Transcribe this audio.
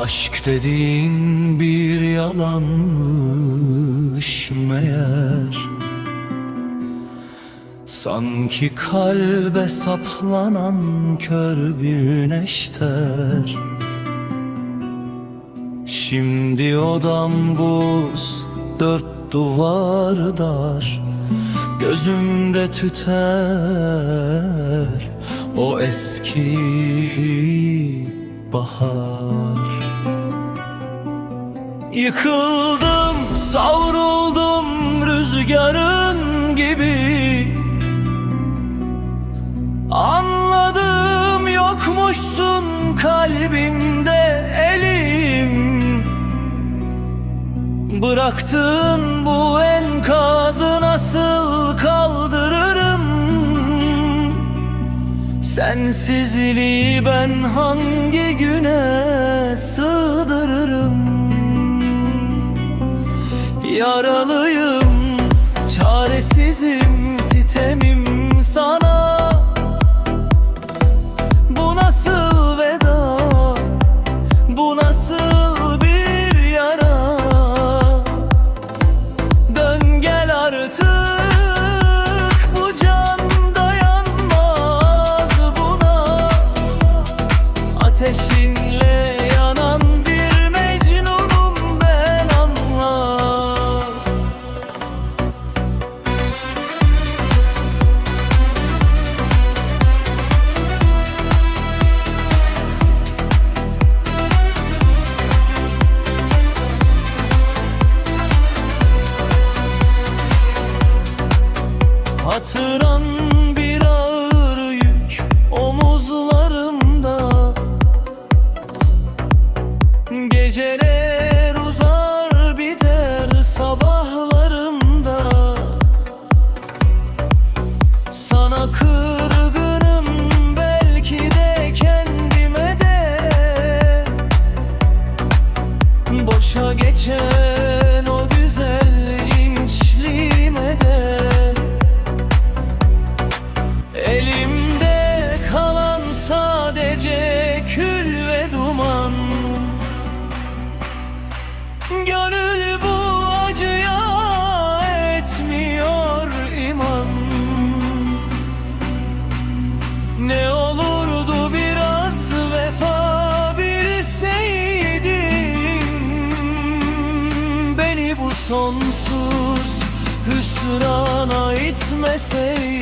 Aşk dediğin bir yalanmış meğer. Sanki kalbe saplanan kör bir neşter. Şimdi odam buz, dört duvar dar. Gözümde tüter o eski bahar Yıkıldım, savruldum rüzgarın gibi. Anladım yokmuşsun kalbimde elim. Bıraktın bu enkazı nasıl kaldırırım? Sensizliği ben hangi güne sığdırırım Yaralıyım, çaresizim, sitemim sana hatırla sonsuz hüsrana itmeseydin